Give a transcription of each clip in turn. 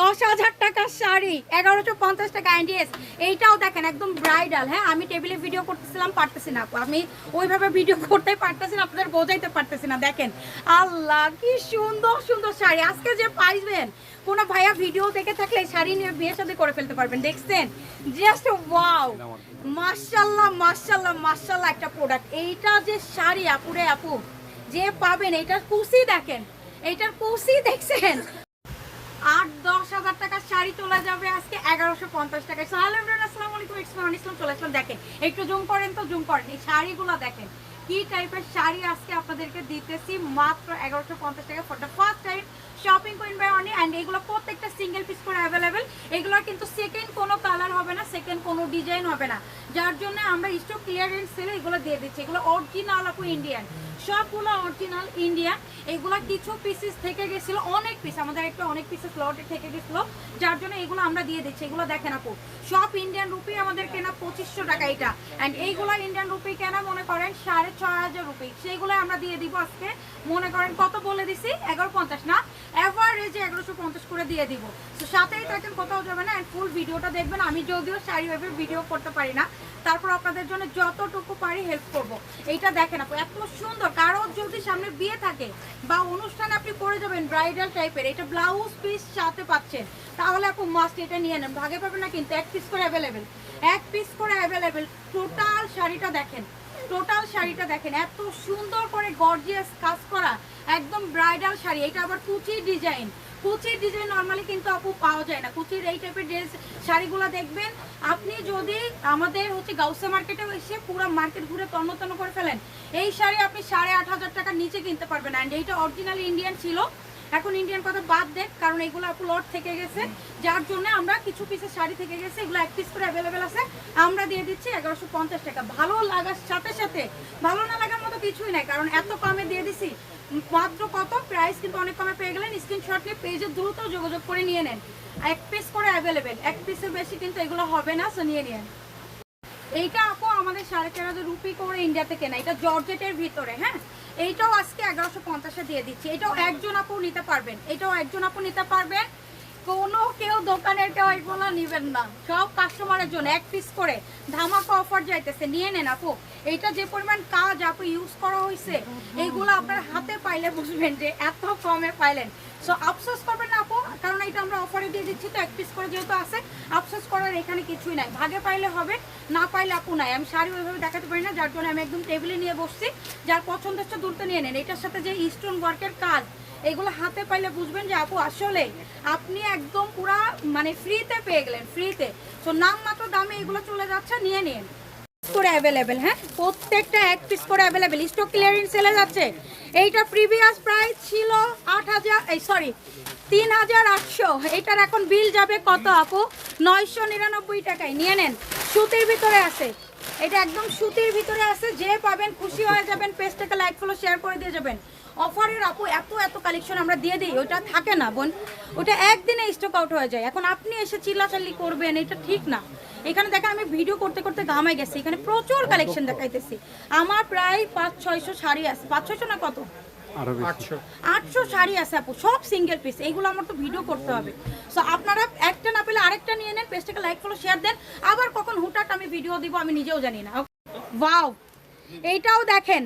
দশ হাজার টাকার শাড়ি, এগারোশো পঞ্চাশ টাকা অ্যান্ডিএস এইটাও দেখেন, একদম ব্রাইডাল হ্যাঁ আমি টেবিলে ভিডিও করতেছিলাম, পারতেছি না। আমি ওইভাবে ভিডিও করতে পারতেছি না, আপনাদের বোঝাইতে পারতেছি না, দেখেন। আল্লাহ, কি সুন্দর সুন্দর শাড়ি। আজকে যে পাইবেন কোনো ভাইয়া ভিডিও দেখে থাকলে শাড়ি নিয়ে বিয়ে সাথে করে ফেলতে পারবেন। দেখছেন? জাস্ট ওয়াও মার্শাল্লাহ মার্শাল্লাহ মার্শাল্লাহ একটা প্রোডাক্ট এইটা যে শাড়ি, আপুরে, আপু, যে পাবেন এটার কুসি দেখেন। এইটার কুসি দেখছেন? আট দশ হাজার টাকার শাড়ি তোলা যাবে আজকে এগারোশো পঞ্চাশ টাকায়। সালাম আসসালামু আলাইকুম ইসলাম ইসলাম চলে আসলাম। দেখেন, একটু জুম করেন তো জুম করেন। এই শাড়িগুলো দেখেন, কি টাইপের শাড়ি আজকে আপনাদেরকে দিতেছি? মাত্র এগারোশো পঞ্চাশ টাকা for the first time shopping queen by Oni and এগুলো প্রত্যেকটা সিঙ্গেল পিস করে অ্যাভেলেবেল এগুলোর কিন্তু সেকেন্ড কোনো কালার হবে না সেকেন্ড কোনো ডিজাইন হবে না। যার জন্য আমরা স্টক ক্লিয়ারেন্স সেলে এগুলো দিয়ে দিচ্ছি। এগুলো অরিজিনাল আপু ইন্ডিয়ান সবগুলো অরিজিনাল ইন্ডিয়ান এগুলো কিছু পিসেস থেকে গেছিল, অনেক পিস আমাদের একটা অনেক পিসেস লটে থেকে গেছিল, যার জন্য এগুলো আমরা দিয়ে দিচ্ছি, এগুলো দেখেন আপু, সব ইন্ডিয়ান রুপি আমাদের কেনা পঁচিশশো টাকা এটা অ্যান্ড এইগুলো ইন্ডিয়ান রুপি কেনা মনে করেন সাড়ে ছ হাজার রুপি সেইগুলো আমরা দিয়ে দিব আজকে, মনে করেন কত বলে দিছি? এগারো পঞ্চাশ, না? এভারেজে এগারোশো পঞ্চাশ করে দিয়ে দিব। তো সাথেই থাকেন, কোথাও যাবে না ফুল ভিডিওটা দেখবেন, আমি যদিও শাড়ি ভিডিও করতে পারি না তারপর আপনাদের জন্য যতটুকু পারি হেল্প করব। এইটা দেখেন আপু, এত সুন্দর। কারও যদি সামনে বিয়ে থাকে বা অনুষ্ঠানে আপনি পরে যাবেন ব্রাইডাল টাইপের এটা ব্লাউজ পিস সাথে পাচ্ছেন। তাহলে আপু মাস্ট এটা নিয়ে নেন। ভাগে পাবেন না কিন্তু এক পিস করে অ্যাভেলেবেল এক পিস করে অ্যাভেলেবেল টোটাল শাড়িটা দেখেন। টোটাল শাড়িটা দেখেন। এত সুন্দর করে গর্জিয়াস কাজ করা। একদম ব্রাইডাল শাড়ি। এটা আবার কুচি ডিজাইন কুচির ডিজাইন নর্মালি কিন্তু আপু পাওয়া যায় না। কুচির এই টাইপের ড্রেস শাড়িগুলো দেখবেন, আপনি যদি আমাদের হচ্ছে গাউসে মার্কেটে এসে পুরো মার্কেট ঘুরে তন্ন তন্ন করে ফেলেন, এই শাড়ি আপনি সাড়ে আট হাজার টাকার নিচে কিনতে পারবেন। অ্যান্ড এইটা অরিজিনাল ইন্ডিয়ান ছিল। এখন ইন্ডিয়ান কথা বাদ দেন, কারণ এগুলো আপু লট থেকে গেছে। যার জন্য আমরা কিছু পিসের শাড়ি থেকে গেছে, এগুলো এক পিস করে অ্যাভেলেবেল আছে। আমরা দিয়ে দিচ্ছি এগারোশো টাকা। ভালো লাগার সাথে সাথে, ভালো না লাগার মতো কিছুই নাই, কারণ এত কমে দিয়ে দিছি। মাত্র কত? প্রাইস কিন্তু অনেক কমে পেয়ে গেলেন। স্ক্রিনশট নিয়ে পেজে দ্রুত যোগাযোগ করে নিয়ে নেন। এক পিস করে অ্যাভেলেবেল এক পিসের বেশি কিন্তু এগুলো হবে না সো নিয়ে নিন এইটা আপু আমাদের সাড়ে তেরো হাজার রুপি করে ইন্ডিয়াতে কেনা এটা জর্জেটের ভিতরে হ্যাঁ? এইটাও আজকে এগারোশো পঞ্চাশে দিয়ে দিচ্ছি। এটাও একজন আপু নিতে পারবেন। এটাও একজন আপু নিতে পারবেন। কোনো কেউ দোকানের কেউ এগুলো নিবেন না। সব কাস্টমারের জন্য এক পিস করে ধামাকা অফার যাইতেছে। নিয়ে নেন আপু। এইটা যে পরিমাণ কাজ আপু ইউজ করা হয়েছে এইগুলো আপনার হাতে পাইলে বুঝবেন যে এত কমে পাইলেন। সো আফসোস করবেন না আপু, কারণ এটা আমরা অফারে দিয়ে দিচ্ছি, তো এক পিস করে যেহেতু আছে, আফসোস করার এখানে কিছুই নাই। ভাগে পাইলে হবে, না পাইলে আপু নাই। আমি শাড়ি ওইভাবে দেখাতে পারি না, যার জন্য আমি একদম টেবিলে নিয়ে বসছি। যার পছন্দ হচ্ছে দূরতে নিয়ে নেন। এটার সাথে যে স্টোন ওয়ার্কের কাজ এগুলো হাতে পাইলে বুঝবেন যে আপু, আসলে আপনি একদম পুরা মানে ফ্রিতে পেয়ে গেলেন ফ্রিতে তো নাম মাত্র দামে এগুলো চলে যাচ্ছে, নিয়ে নিন। করে অ্যাভেলেবেল হ্যাঁ? প্রত্যেকটা এক পিস করে অ্যাভেলেবেল ক্লিয়ারিং যাচ্ছে। প্রিভিয়াস প্রাইস ছিল আট হাজার, এই সরি তিন হাজার আটশো। এখন বিল যাবে কত, আপু? নয়শো নিরানব্বই টাকায়। নিয়ে নেন। সুতির ভিতরে আছে। এটা একদম সুতির ভিতরে আছে। যে পাবেন খুশি হয়ে যাবেন, পেজটাকে লাইক ফলো শেয়ার করে দিয়ে যাবেন। অফারের আপু এত এত কালেকশন আমরা দিয়ে দিই ওটা থাকে না বোন। ওটা একদিনে স্টক আউট হয়ে যায়। এখন আপনি এসে চিল্লাচাল্লি করবেন এটা ঠিক না। এখানে দেখেন আমি ভিডিও করতে করতে ঘামাই গেছি। এখানে প্রচুর কালেকশন দেখাইতেছি। আমার প্রায় পাঁচ ছয়শো শাড়ি আছে। পাঁচ ছয়শো না কত? আটশো। শাড়ি আছে আপু সব সিঙ্গেল পিস এইগুলো আমার তো ভিডিও করতে হবে। সো আপনারা একটা না পেলে আরেকটা নিয়ে নেন পেজটাকে লাইক ফলো শেয়ার দেন। আবার কখন হুটাট আমি ভিডিও দিব আমি নিজেও জানি না। ওয়াও এইটাও দেখেন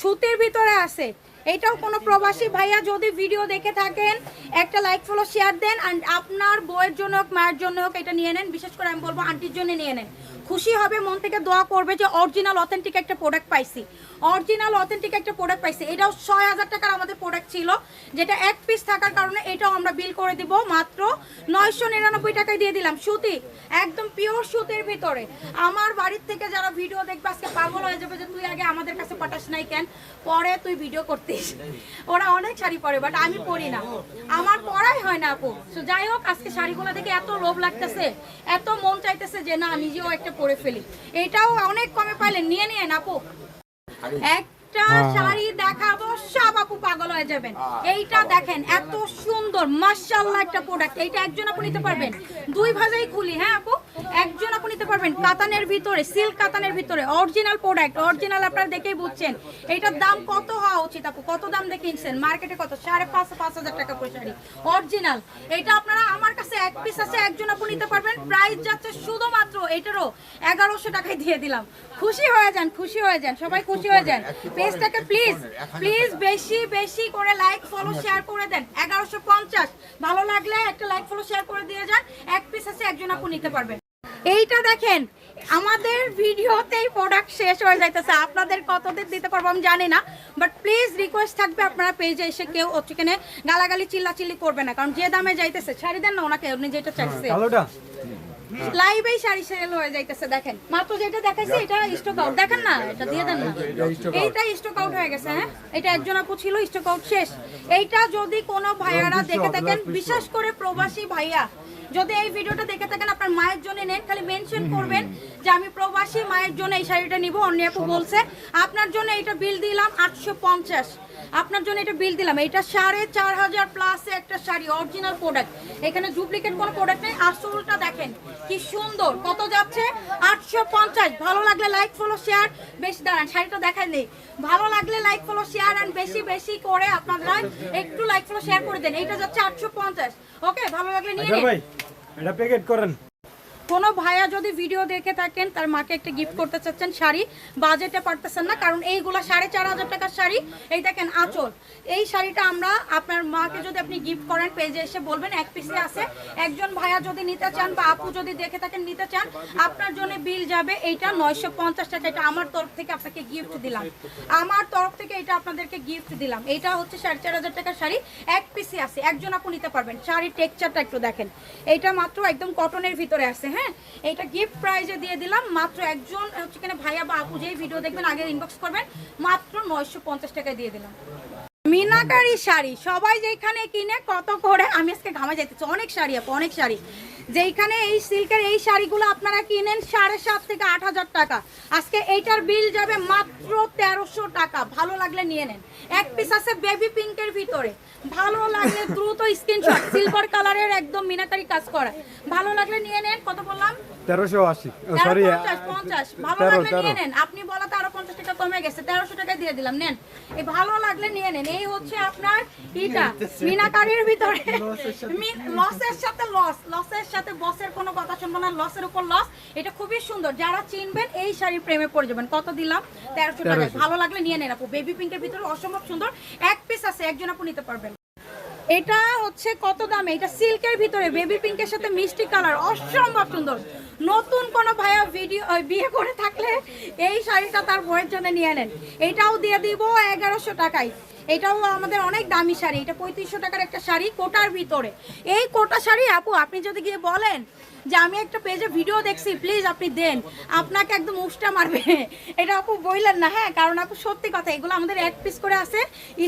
সুতির ভিতরে আছে। এইটাও কোনো প্রবাসী ভাইয়া যদি ভিডিও দেখে থাকেন, একটা লাইক ফলো শেয়ার দেন আপনার বইয়ের জন্য হোক, মায়ের জন্য হোক, এটা নিয়ে নেন। বিশেষ করে আমি বলব আন্টির জন্য নিয়ে নেন। খুশি হবে, মন থেকে দোয়া করবে যে অরিজিনাল অথেন্টিক একটা প্রোডাক্ট পাইছি। অরিজিনাল অথেন্টিক একটা প্রোডাক্ট পাইছি। এটাও ছয় হাজার টাকার আমাদের প্রোডাক্ট ছিল, যেটা এক পিস থাকার কারণে এটাও আমরা বিল করে দিব মাত্র নয়শো নিরানব্বই টাকায় দিয়ে দিলাম। সুতি, একদম পিওর সুতির ভিতরে। আমার বাড়ির থেকে যারা ভিডিও দেখবে, আজকে পাগল হয়ে যাবে যে তুই আগে আমাদের কাছে পাঠাস নাই কেন? পরে তুই ভিডিও করতিস। ওরা অনেক শাড়ি পরে বাট আমি পরি না। আমার পরাই হয় না আপু। যাই হোক, আজকে শাড়িগুলো দেখে এত লোভ লাগতেছে, এত মন চাইতেছে যে না, নিজেও একটা পরে ফেলি। এটাও অনেক কমে পাইলেন। নিয়ে নিয়ে আপু। একটা শাড়ি দেখাবো সব আপু পাগল হয়ে যাবেন। এইটা দেখেন এত সুন্দর মাশাআল্লাহ একটা প্রোডাক্ট এইটা একজন আপু নিতে পারবেন। দুই ভাজাই খুলি হ্যাঁ আপু? নিতে পারবেন কাতানের ভিতরে সিল্ক কাতানের ভিতরে অরিজিনাল প্রোডাক্ট অরিজিনাল আপনারা দেখেই বুঝছেন। এইটার দাম কত হওয়া উচিত আপু? কত দাম দেখে কিনছেন? মার্কেটে কত? সাড়ে পাঁচ পাঁচ হাজার টাকা করে শাড়ি। অরিজিনাল এটা আপনারা আমার কাছে এক পিস আছে একজন আপু নিতে পারবেন। প্রাইস যাচ্ছে শুধুমাত্র এটারও এগারোশো টাকায় দিয়ে দিলাম। খুশি হয়ে যান খুশি হয়ে যান সবাই খুশি হয়ে যান। পেজটাকে প্লিজ প্লিজ বেশি বেশি করে লাইক ফলো শেয়ার করে দেন। এগারোশো পঞ্চাশ। ভালো লাগলে একটা লাইক ফলো শেয়ার করে দিয়ে যান। এক পিস আছে একজন আপু নিতে পারবেন। এইটা দেখেন আমাদের ভিডিওতেই প্রোডাক্ট শেষ হয়ে যাইতেছে। আপনাদের কতদিন দিতে পারব আমি জানি না বাট প্লিজ রিকোয়েস্ট থাকবে আপনারা পেজে এসে কেউ সেখানে গালাগালি চিল্লাচিল্লি করবে না কারণ যে দামে যাইতেছে ছাড়ি দেন না ওনাকে উনি যেটা চাইছে। কালোটা? লাইভেই শাড়ি সেল হয়ে যাইতেছে দেখেন। মাত্র যেটা দেখাইছি এটা স্টক আউট দেখেন না এটা দিয়ে দেন না। এইটা স্টক আউট হয়ে গেছে হ্যাঁ? এটা একজন আপু ছিল স্টক আউট শেষ। এইটা যদি কোনো ভাইয়ারা দেখে থাকেন বিশেষ করে প্রবাসী ভাইয়া যদি এই ভিডিওটা দেখে থাকেন আপনার মায়ের জন্য নেন খালি মেনশন করবেন যে আমি প্রবাসী মায়ের জন্য এই শাড়িটা নিব অন্য আপু বলছে আপনার জন্য এটা বিল দিলাম আটশো পঞ্চাশ। আপনার জন্য এটা বিল দিলাম। এটা সাড়ে চার হাজার প্লাসে একটা শাড়ি অরিজিনাল প্রোডাক্ট এখানে ডুপ্লিকেট কোনো প্রোডাক্ট নেই। আসলটা দেখেন কি সুন্দর কত যাচ্ছে? আটশো পঞ্চাশ। ভালো লাগলে লাইক ফলো শেয়ার বেশি দাঁড়ান শাড়িটা দেখেন নেই। ভালো লাগলে লাইক ফলো শেয়ার অ্যান্ড বেশি বেশি করে আপনারা একটু লাইক ফলো শেয়ার করে দেন। এটা যাচ্ছে আটশো পঞ্চাশ। ওকে ভালো লাগলে নিয়ে এটা প্যাকেট করেন। কোনো ভাইয়া যদি ভিডিও দেখে থাকেন, তার মাকে একটা গিফট করতে চাচ্ছেন শাড়ি বাজেটে পারতেছেন না, কারণ এইগুলা সাড়ে চার হাজার টাকার শাড়ি, এই দেখেন আঁচল। এই শাড়িটা আমরা আপনার মাকে যদি আপনি গিফট করেন পেজে এসে বলবেন, এক পিসে আছে। একজন ভাইয়া যদি নিতে চান বা আপু যদি দেখে থাকেন, নিতে চান, আপনার জন্য বিল যাবে এইটা নয়শো পঞ্চাশ টাকা। এটা আমার তরফ থেকে আপনাকে গিফট দিলাম। আমার তরফ থেকে এটা আপনাদেরকে গিফট দিলাম। এটা হচ্ছে সাড়ে চার হাজার টাকার শাড়ি। এক পিসে আছে। একজন আপু নিতে পারবেন। শাড়ির টেক্সচারটা একটু দেখেন। এইটা মাত্র একদম কটনের ভিতরে আছে হ্যাঁ? এইটা গিফট প্রাইজে দিয়ে দিলাম। মাত্র একজন হচ্ছে কিনা ভাইয়া বা আপু যেই ভিডিও দেখবেন আগে ইনবক্স করবেন। মাত্র নয়শো পঞ্চাশ টাকায় দিয়ে দিলাম। মিনাকারি শাড়ি, সবাই যেখানে কিনে কত করে, আমি আজকে ঘামে যাইতেছি। অনেক শাড়ি আপু, অনেক শাড়ি। যেইখানে এই সিল্কের এই শাড়িগুলো আপনারা কিনেন সাড়ে সাত থেকে আট হাজার টাকা। আজকে এইটার বিল যাবে মাত্র তেরোশো টাকা। ভালো লাগলে নিয়ে নেন। এক পিস আছে বেবি পিঙ্কের ভিতরে। ভালো লাগলে দ্রুত স্ক্রিনশট সিলভার কালারের একদম মিনাকারি কাজ করা ভালো লাগলে নিয়ে নেন। কত বললাম? তেরোশো আশি। সরি পঞ্চাশ, পঞ্চাশ। ভালো তেরো, তেরো। আপনি বলাতে আরও পঞ্চাশ টাকা কমে গেছে। তেরোশো টাকা দিয়ে দিলাম নেন। এই ভালো লাগলে নিয়ে নেন। এই হচ্ছে আপনার ইটা। মিনাকারির ভিতরে লসের সাথে লস। লসের সাথে বসের কোনো কথা শুনব না। লসের উপর লস। এটা খুবই সুন্দর। যারা চিনবেন এই শাড়ির প্রেমে পড়ে যাবেন। কত দিলাম? তেরোশো টাকা ভালো লাগলে নিয়ে নেন আপু। বেবি পিঙ্কের ভিতরে অসম্ভব সুন্দর। এক পিস আছে একজন আপু নিতে পারবেন। এটা হচ্ছে কত দামে? এটা সিল্কের ভিতরে। বেবি পিঙ্কের সাথে মিষ্টি কালার। অসম্ভব সুন্দর। নতুন কোনো ভাইয়া ভিডিও বিয়ে করে থাকলে এই শাড়িটা তার বইয়ের জন্য নিয়ে নেন। এটাও দিয়ে দিব এগারোশো টাকায়। এটাও আমাদের অনেক দামি শাড়ি, এটা পঁয়ত্রিশশো টাকার একটা শাড়ি কোটার ভিতরে। এই কোটা শাড়ি আপু, আপনি যদি গিয়ে বলেন যে আমি একটা পেজে ভিডিও দেখছি প্লিজ আপনি দেন। আপনাকে একদম উষ্টা মারবে। এটা আপু বললেন না হ্যাঁ? কারণ আপু সত্যি কথা, এগুলো আমাদের এক পিস করে আছে।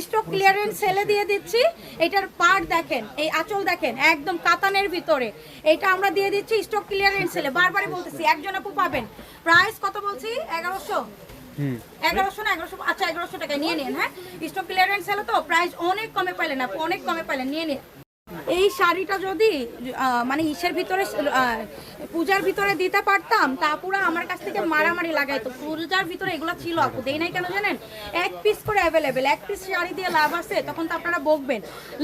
স্টক ক্লিয়ারেন্স সেলে দিয়ে দিচ্ছি। এটার পার্ট দেখেন, এই আঁচল দেখেন, একদম কাতানের ভিতরে। এটা আমরা দিয়ে দিচ্ছি স্টক ক্লিয়ারেন্স সেলে বারবারই বলতেছি, একজন আপু পাবেন। প্রাইস কত বলছি? এগারোশো? এগারোশো না, এগারোশো আচ্ছা এগারোশো টাকা নিয়ে নিন হ্যাঁ? তো প্রাইস অনেক কমে পাইলেন অনেক কমে নিয়ে এই শাড়িটা যদি মানে ইসের ভিতরে পূজার ভিতরে দিতে পারতাম, তা আমার কাছ থেকে মারামারি লাগাইতো। পূজার ভিতরে এগুলো ছিল আপু, দেই নাই কেন জানেন? এক পিস করে অ্যাভেলেবেল এক পিস শাড়ি দিয়ে লাভ আছে, তখন তো আপনারা বকবেন।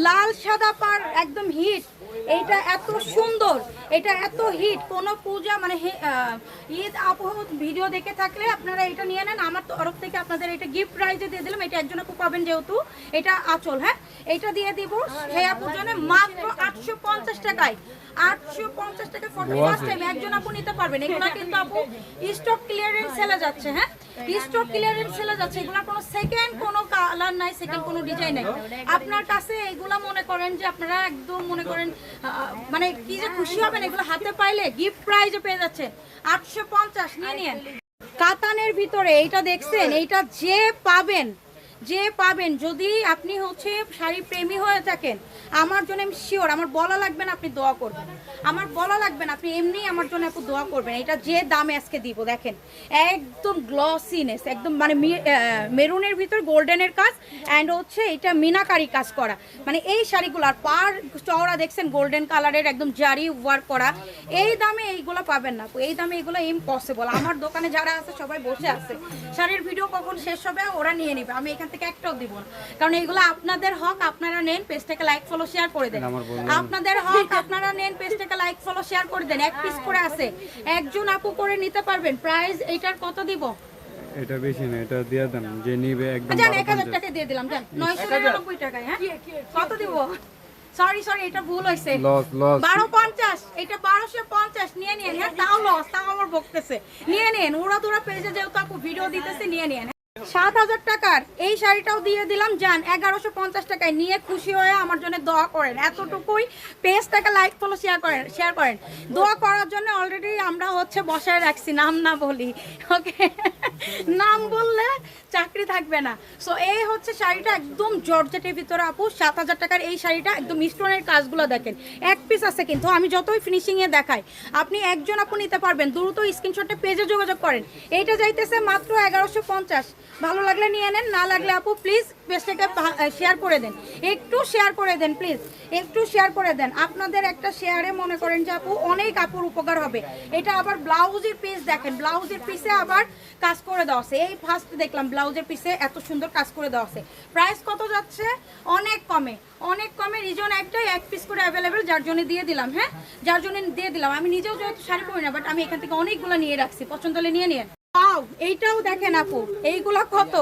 লাল সাদা পার একদম হিট এইটা এত সুন্দর এটা এত হিট কোন পূজা মানে ঈদ আবহ ভিডিও দেখে থাকলে আপনারা এটা নিয়ে নেন। আমার তরফ থেকে আপনাদের এটা গিফট প্রাইজে দিয়ে দিলাম। এটা একজনে খুব পাবেন যেহেতু এটা আচল হ্যাঁ? এটা দিয়ে দিব হেয়া আপুর জন্য মাত্র আটশো পঞ্চাশ টাকায়। আটশো পঞ্চাশ টাকা ফটো ফার্স্ট টাইম একজন আপু নিতে পারবেন। এগুলো কিন্তু আপু স্টক ক্লিয়ারেন্স সেলে যাচ্ছে হ্যাঁ? স্টক ক্লিয়ারেন্স সেলে যাচ্ছে। এগুলো কোনো সেকেন্ড কোনো কালার নাই সেকেন্ড কোনো ডিজাইন নাই। আপনার কাছে এগুলা মনে করেন যে আপনারা একদম মনে করেন মানে কি যে খুশি হবেন এগুলো হাতে পাইলে গিফট প্রাইজে পেয়ে যাচ্ছে। আটশো পঞ্চাশ, নিয়ে নিন কাতানের ভিতরে এইটা দেখছেন, এইটা যে পাবেন যে পাবেন, যদি আপনি হচ্ছে শাড়ি প্রেমী হয়ে থাকেন, আমার জন্য আমি শিওর আমার বলা লাগবে না আপনি দোয়া করবেন। আমার বলা লাগবে না, আপনি এমনি আমার জন্য আপু দোয়া করবেন। এটা যে দামে আজকে দিব, দেখেন, একদম গ্লসিনেস একদম মানে মেরুনের ভিতর গোল্ডেনের কাজ অ্যান্ড হচ্ছে এটা মিনাকারি কাজ করা। মানে এই শাড়িগুলো, আর পার চওড়া দেখছেন গোল্ডেন কালারের একদম জারি ওয়ার্ক করা। এই দামে এইগুলো পাবেন না, এই দামে এগুলো ইম্পসিবল আমার দোকানে যারা আছে, সবাই বসে আছে। শাড়ির ভিডিও কখন শেষ হবে, ওরা নিয়ে নেবে। আমি এখান থেকে একটাও দিব না। কারণ এইগুলো আপনাদের হক আপনারা নেন পেজটাকে লাইক ফলো শেয়ার করে দেন। আপনাদের হক আপনারা নেন পেজটাকে লাইক ফলো শেয়ার করে দেন। এক পিস করে আছে। একজন আপু করে নিতে পারবেন। প্রাইস এইটার কত দিব? এটা বেশি না এটা দিয়ে দেন যে নিবে একদম জান এক হাজার পঞ্চাশ। টাকা দিয়ে দিলাম জান নয়শো নিরানব্বই টাকায় হ্যাঁ? কত দিব? সরি সরি এটা ভুল হয়েছে। লস লস বারো পঞ্চাশ এটা বারোশো পঞ্চাশ। নিয়ে নিন হ্যাঁ? তাও লস তাও আমার বকতেছে। নিয়ে নিন ওরা তোরা পেজে যেহেতু আপু ভিডিও দিতেছে নিয়ে নিন সাত হাজার টাকার এই শাড়িটাও দিয়ে দিলাম। যান এগারোশো পঞ্চাশ টাকায় নিয়ে খুশি হয়ে আমার জন্য দোয়া করেন। এতটুকুই পেজটাকে লাইক ফলো শেয়ার করেন শেয়ার করেন। দোয়া করার জন্য অলরেডি আমরা হচ্ছে বসায় রাখছি, নাম না বলি ওকে নাম বললে চাকরি থাকবে না। সো এই হচ্ছে শাড়িটা একদম জর্জেটের ভিতরে আপু, সাত হাজার টাকার এই শাড়িটা একদম স্টোনের কাজগুলো দেখেন। এক পিস আছে কিন্তু, আমি যতই ফিনিশিংয়ে দেখাই, আপনি একজন আপু নিতে পারবেন, দ্রুত স্ক্রিনশটে পেজে যোগাযোগ করেন। এইটা যাইতেছে মাত্র এগারোশো পঞ্চাশ। ভালো লাগলে নিয়ে নেন, না লাগলে আপু প্লিজ পেজটাকে শেয়ার করে দেন। একটু শেয়ার করে দেন প্লিজ একটু শেয়ার করে দেন। আপনাদের একটা শেয়ারে মনে করেন যে আপু অনেক আপুর উপকার হবে। এটা আবার ব্লাউজের পিস দেখেন। ব্লাউজের পিসে আবার কাজ করে দেওয়া আছে। এই ফার্স্ট দেখলাম ব্লাউজের পিসে এত সুন্দর কাজ করে দেওয়া আছে। প্রাইস কত যাচ্ছে? অনেক কমে। অনেক কমে রিজন একটাই, এক পিস করে অ্যাভেলেবেল যার জন্য দিয়ে দিলাম হ্যাঁ? যার জন্য দিয়ে দিলাম। আমি নিজেও যেহেতু শাড়ি পরি না বাট আমি এখান থেকে অনেকগুলো নিয়ে রাখছি। পছন্দ হলে নিয়ে নিয়ে Wow, এইটাও দেখেন আপু এইগুলো কত?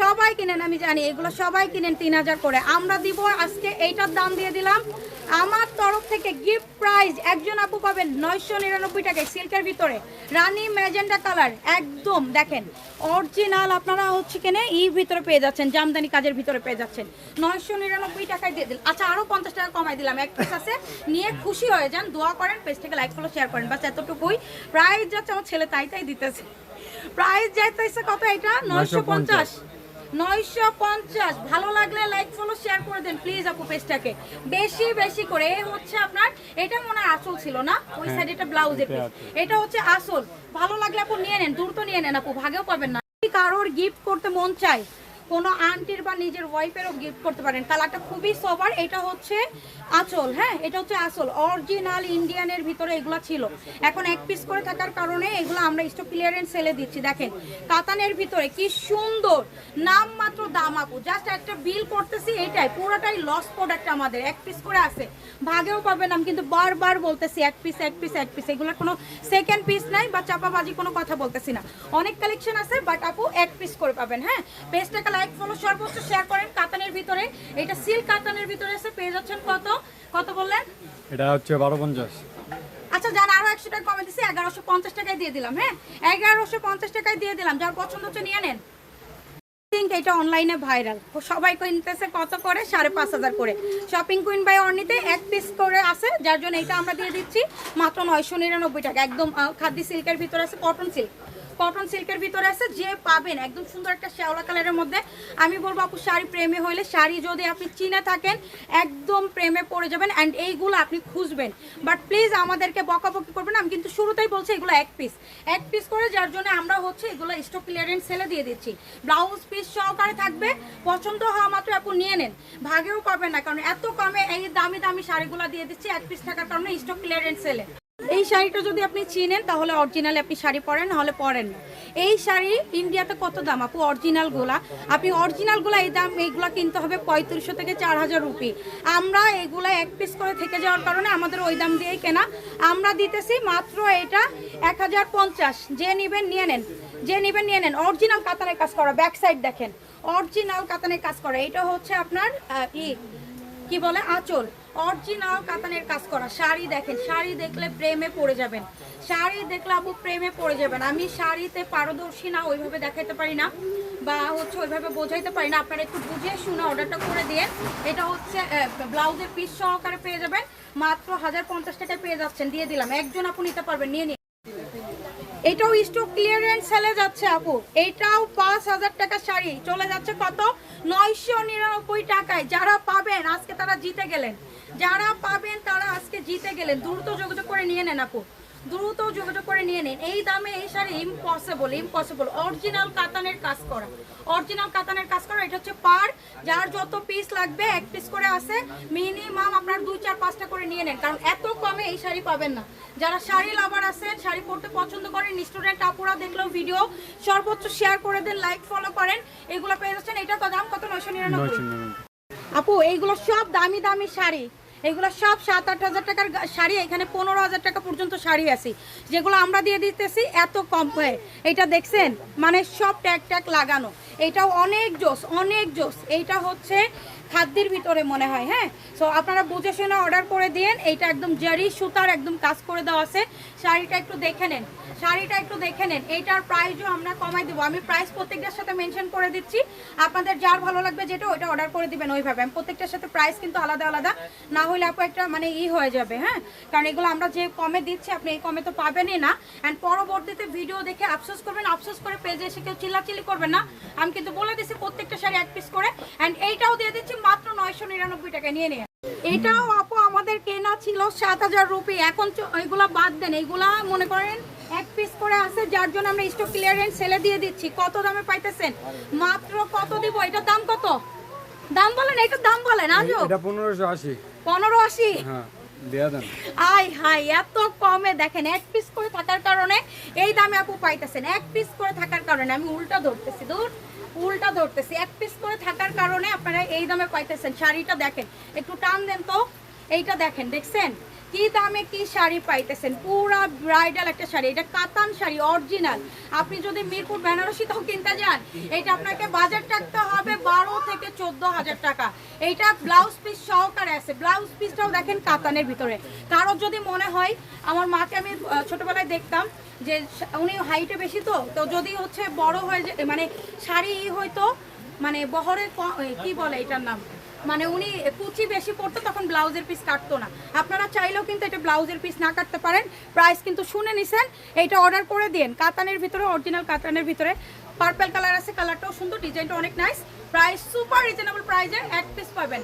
সবাই কিনেন আমি জানি সবাই কিনেন তিন হাজার করে। আমরা দিব আজকে এইটার দাম দিয়ে দিলাম। আমার তরফ থেকে গিফট প্রাইজ একজন আপু পাবেন নয়শো নিরানব্বই টাকায় সিল্কের ভিতরে। রানী ম্যাজেন্ডা কালার একদম দেখেন। অরিজিনাল আপনারা হচ্ছে ভিতরে পেয়ে যাচ্ছেন জামদানি কাজের ভিতরে পেয়ে যাচ্ছেন। নয়শো নিরানব্বই টাকায় দিয়ে দিল আচ্ছা আরও পঞ্চাশ টাকা কমাই দিলাম এক আছে। নিয়ে খুশি হয়ে যান দোয়া করেন পেজ থেকে লাইক ফলো শেয়ার করেন। বাস এতটুকুই। প্রাইস যাচ্ছে আমার ছেলে তাই তাই দিতেছে। প্রাইস যাইতেছে কত এটা? নয়শো পঞ্চাশ। নয়শো পঞ্চাশ। ভালো লাগলে লাইক ফলো শেয়ার করে দেন প্লিজ আপু পেজটাকে বেশি বেশি করে। এই হচ্ছে আপনার এটা মনে হয় আসল ছিল না? ওই সাইডে এটা ব্লাউজের পিস এটা হচ্ছে আসল। ভালো লাগলে আপু নিয়ে নেন দ্রুত নিয়ে নেন আপু ভাগেও পাবেন না। কারোর গিফট করতে মন চায় কোনো আন্টির বা নিজের ওয়াইফেরও গিফট করতে পারেন। কালারটা খুবই সবার এটা হচ্ছে আঁচল হ্যাঁ? এটা হচ্ছে আসল অরিজিনাল ইন্ডিয়ানের ভিতরে এগুলো ছিল। এখন এক পিস করে থাকার কারণে এগুলো আমরা স্টক ক্লিয়ারেন্স সেলে দিচ্ছি। দেখেন, কাতানের ভিতরে কি সুন্দর নাম মাত্র দাম আপু জাস্ট একটা বিল করতেছি এটাই পুরোটাই লস প্রোডাক্ট আমাদের। এক পিস করে আছে, ভাগেও পাবেন আমি কিন্তু বারবার বলতেছি, এক পিস এক পিস এক পিস এগুলোর কোনো সেকেন্ড পিস নাই, বা চাপাবাজি কোনো কথা বলতেছি না। অনেক কালেকশন আছে বাট আপু এক পিস করে পাবেন হ্যাঁ? পেজটাকে লাইক ফলো সর্বোচ্চ শেয়ার করেন কাতানের ভিতরে। এটা সিল্ক কাতানের ভিতরে এসে পেয়ে যাচ্ছেন কত? কত বললেন? এটা হচ্ছে বারো পঞ্চাশ। আচ্ছা জান আরও একশো টাকা কমে দিছি এগারোশো পঞ্চাশ টাকায় দিয়ে দিলাম হ্যাঁ? এগারোশো পঞ্চাশ টাকায় দিয়ে দিলাম যার পছন্দ হচ্ছে নিয়ে নেন। Think এটা অনলাইনে ভাইরাল সবাই কিনতেছে কত করে? সাড়ে পাঁচ হাজার করে। শপিং কুইন বাই অর্নিতে এক পিস করে আছে যার জন্য এটা আমরা দিয়ে দিচ্ছি মাত্র নয়শো নিরানব্বই টাকা। একদম খাদ্য সিল্কের ভিতরে আছে কটন সিল্ক কটন সিল্কের ভিতরে আছে, যে পাবেন, একদম সুন্দর একটা শ্যাওলা কালারের মধ্যে। আমি বলব আপু, শাড়ি প্রেমে হইলে, শাড়ি যদি আপনি চিনে থাকেন, একদম প্রেমে পড়ে যাবেন অ্যান্ড এইগুলো আপনি খুঁজবেন। বাট প্লিজ আমাদেরকে বকাবকি করবেন, আমি কিন্তু শুরুতেই বলছি এগুলো এক পিস এক পিস করে যার জন্য আমরা হচ্ছে এগুলো স্টক ক্লিয়ারেন্স সেলে দিয়ে দিচ্ছি। ব্লাউজ পিস সহকারে থাকবে, পছন্দ হওয়া মাত্র আপু নিয়ে নেন। ভাগেও পাবেন না, কারণ এত কমে এই দামি দামি শাড়িগুলো দিয়ে দিচ্ছি, এক পিস থাকার কারণে স্টক ক্লিয়ারেন্স সেলে এই শাড়িটা যদি আপনি চিনেন, তাহলে অরিজিনালি আপনি শাড়ি পরেন, নাহলে পরেন না। এই শাড়ি ইন্ডিয়াতে কত দাম? আপু অরিজিনালগুলা। আপনি অরিজিনালগুলা, এই দাম, এইগুলা কিনতে হবে পঁয়ত্রিশশো থেকে চার হাজার রুপি। আমরা এগুলা এক পিস করে থেকে যাওয়ার কারণে আমাদের ওই দাম দিয়েই কেনা। আমরা দিতেছি মাত্র এটা এক হাজার পঞ্চাশ। যে নিবেন, নিয়ে নেন। যে নিবেন, নিয়ে নেন। অরিজিনাল কাতানের কাজ করা ব্যাক সাইড দেখেন। অরিজিনাল কাতানের কাজ করা। এটা হচ্ছে আপনার ই, কি বলে? আঁচল। অরিজিনাল কাতানের কাজ করা। শাড়ি দেখেন, শাড়ি দেখলে প্রেমে পড়ে যাবেন। শাড়ি দেখলে আপু প্রেমে পড়ে যাবেন। আমি শাড়িতে পারদর্শী না, ওইভাবে দেখাইতে পারি না বা হচ্ছে ওইভাবে বোঝাইতে পারি না। আপনারা একটু বুঝে শুনে অর্ডারটা করে দিয়ে, এটা হচ্ছে ব্লাউজের পিস সহকারে পেয়ে যাবেন। মাত্র হাজার পঞ্চাশ টাকায় পেয়ে যাচ্ছেন। দিয়ে দিলাম। একজন আপু নিতে পারবেন, নিয়ে নিন। এটাও স্টক ক্লিয়ারেন্স সেলে যাচ্ছে আপু। এটাও পাঁচ হাজার টাকা শাড়ি। চলে যাচ্ছে কত? নয়শো নিরানব্বই টাকায়। যারা পাবেন, আজকে তারা জিতে গেলেন। যারা পাবেন তারা আজকে জিতে গেলেন। দ্রুত যোগাযোগ করে নিয়ে নেন আপু। দ্রুত যোগাযোগ করে নিয়ে নিন। এই দামে এই শাড়ি ইম্পসিবল ইম্পসিবল অরিজিনাল কাতানের কাজ করা। অরিজিনাল কাতানের কাজ করা এটা হচ্ছে পার। যার যত পিস লাগবে এক পিস করে আছে। মিনিমাম আপনার দুই চার পাঁচটা করে নিয়ে নেন। কারণ এত কমে এই শাড়ি পাবেন না। যারা শাড়ি লাভার আছেন শাড়ি পরতে পছন্দ করেন স্টুডেন্ট আপুরা দেখলেও ভিডিও সর্বোচ্চ শেয়ার করে দেন লাইক ফলো করেন। এগুলো পেয়ে যাচ্ছেন। এটা দাম কত? নয়শো নিরানব্বই। আপু এইগুলো সব দামি দামি শাড়ি। এগুলো সব সাত, আট হাজার টাকার শাড়ি, এখানে পনেরো হাজার টাকা পর্যন্ত শাড়ি আছে। যেগুলো আমরা দিয়ে দিতেছি এত কম হয়ে। এটা দেখছেন? মানে সব ট্যাক ট্যাক লাগানো। এটাও অনেক জোস অনেক জোস। এইটা হচ্ছে খাদ্যের ভিতরে মনে হয় হ্যাঁ? সো আপনারা বুঝে শুনে অর্ডার করে দিন এইটা একদম জারি সুতার একদম কাজ করে দেওয়া আছে। শাড়িটা একটু দেখে নেন। শাড়িটা একটু দেখে নেন। এইটার প্রাইসও আমরা কমাই দেবো। আমি প্রাইস প্রত্যেকটার সাথে মেনশন করে দিচ্ছি। আপনাদের যার ভালো লাগবে যেটা, ওইটা অর্ডার করে দিবেন ওইভাবে। আমি প্রত্যেকটার সাথে প্রাইস কিন্তু আলাদা আলাদা। না হলে আপু একটা মানে ই হয়ে যাবে হ্যাঁ? কারণ এগুলো আমরা যে কমে দিচ্ছি, আপনি এই কমে তো পাবেনই না। অ্যান্ড পরবর্তীতে ভিডিও দেখে আফসোস করবেন। আফসোস করে পেজে এসে কেউ চিল্লাচিল্লি করবেন না। আমি কিন্তু বলে দিচ্ছি প্রত্যেকটা শাড়ি এক পিস করে। অ্যান্ড এইটাও দিয়ে দিচ্ছি মাত্র নয়শো নিরানব্বই টাকা নিয়ে নিয়ে। এটাও আপু আমাদের কেনা ছিল সাত হাজার রুপি। এখন এইগুলা বাদ দেন। এইগুলা মনে করেন এক পিস করে আছে যার জন্য আমরা স্টক ক্লিয়ারেন্স সেলে দিয়ে দিচ্ছি। কত দামে পাইতেছেন? মাত্র কত দিব? এটার দাম কত? দাম বলেন এটার দাম বলেন আজও। এটা পনেরোশো আশি। পনেরো আশি? হ্যাঁ আই হাই এত কমে দেখেন এক পিস করে থাকার কারণে এই দামে আপু পাইতেছেন। এক পিস করে থাকার কারণে আমি উল্টা ধরতেছি। দূর উল্টা ধরতেছি। এক পিস করে থাকার কারণে আপনারা এই দামে পাইতেছেন। শাড়িটা দেখেন, একটু টান দেন তো। এইটা দেখেন, দেখছেন? কি দামে কি শাড়ি পাইতেছেন? পুরা ব্রাইডাল একটা শাড়ি, এটা কাতান শাড়ি অরিজিনাল আপনি যদি মিরপুর, বেনারসিতেও কিনতে যান, এটা আপনাকে বাজার টাকতে হবে বারো থেকে চোদ্দ হাজার টাকা। এইটা ব্লাউজ পিস সহকারে আছে। ব্লাউজ পিসটাও দেখেন কাতানের ভিতরে। কারোর যদি মনে হয়, আমার মাকে আমি ছোটবেলায় দেখতাম যে উনি হাইটে বেশি তো তো যদি হচ্ছে বড় হয়ে মানে শাড়ি হয়তো মানে বহরে কি বলে এটার নাম? মানে উনি কুচি বেশি পড়তো তখন ব্লাউজের পিস কাটতো না। আপনারা চাইলেও কিন্তু এটা ব্লাউজের পিস না কাটতে পারেন। প্রাইস কিন্তু শুনে নিছেন, এইটা অর্ডার করে দিন কাতানের ভিতরে অরিজিনাল কাতানের ভিতরে। পার্পেল কালার আছে কালারটাও সুন্দর ডিজাইনটা অনেক নাইস প্রাইস সুপার রিজনেবল প্রাইসে এক পিস পাবেন।